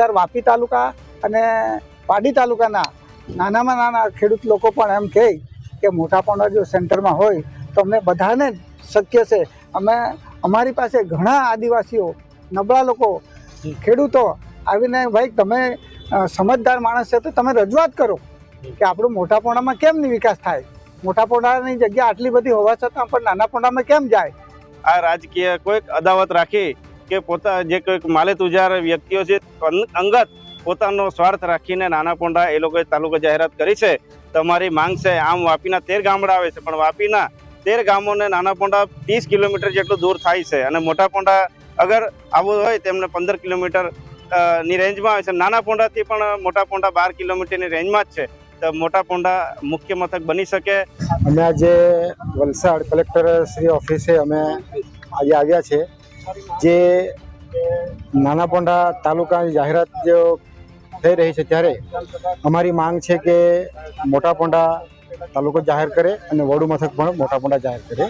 વિસ્તાર વાપી તાલુકા અને પાડી તાલુકાના નાનામાં નાના ખેડૂત લોકો પણ એમ કહે કે મોટા પોંડા જો સેન્ટરમાં હોય તો અમને બધાને શક્ય છે. અમે, અમારી પાસે ઘણા આદિવાસીઓ, નબળા લોકો, ખેડૂતો આવીને ભાઈ તમે સમજદાર માણસ છે તો તમે રજૂઆત કરો કે આપણું મોટાપોણામાં કેમ નહીં વિકાસ થાય? મોટાપોણાની જગ્યા આટલી બધી હોવા છતાં પણ નાના પોંડામાં કેમ જાય? આ રાજકીય કોઈક અદાવત રાખી કે પોતા જે કોઈક માલે તુજાર વ્યક્તિઓ છે અંગત પોતાનો સ્વાર્થ રાખીને નાના પોંડા એ લોકોએ તાલુકા જાહેરાત કરી છે. તમારી માંગ છે, આમ વાપીના તેર ગામડા આવે છે, પણ વાપીના તેર ગામોને નાના પોંડા ત્રીસ કિલોમીટર જેટલું દૂર થાય છે અને મોટા પોંડા અગર આવવું હોય તેમને પંદર કિલોમીટરની રેન્જમાં આવે છે. નાના પોંડાથી પણ મોટા પોંડા બાર કિલોમીટરની રેન્જમાં જ છે. તો મોટા પોંડા મુખ્ય મથક બની શકે. અમે આજે વલસાડ કલેક્ટર શ્રી ઓફિસે અમે આજે આવ્યા છે જે નાના પોંડા તાલુકાની જાહેરાત જો થઈ રહી છે ત્યારે અમારી માંગ છે કે મોટા પોંડા તાલુકો જાહેર કરે અને વડુ મથક પણ મોટા પોંડા જાહેર કરે.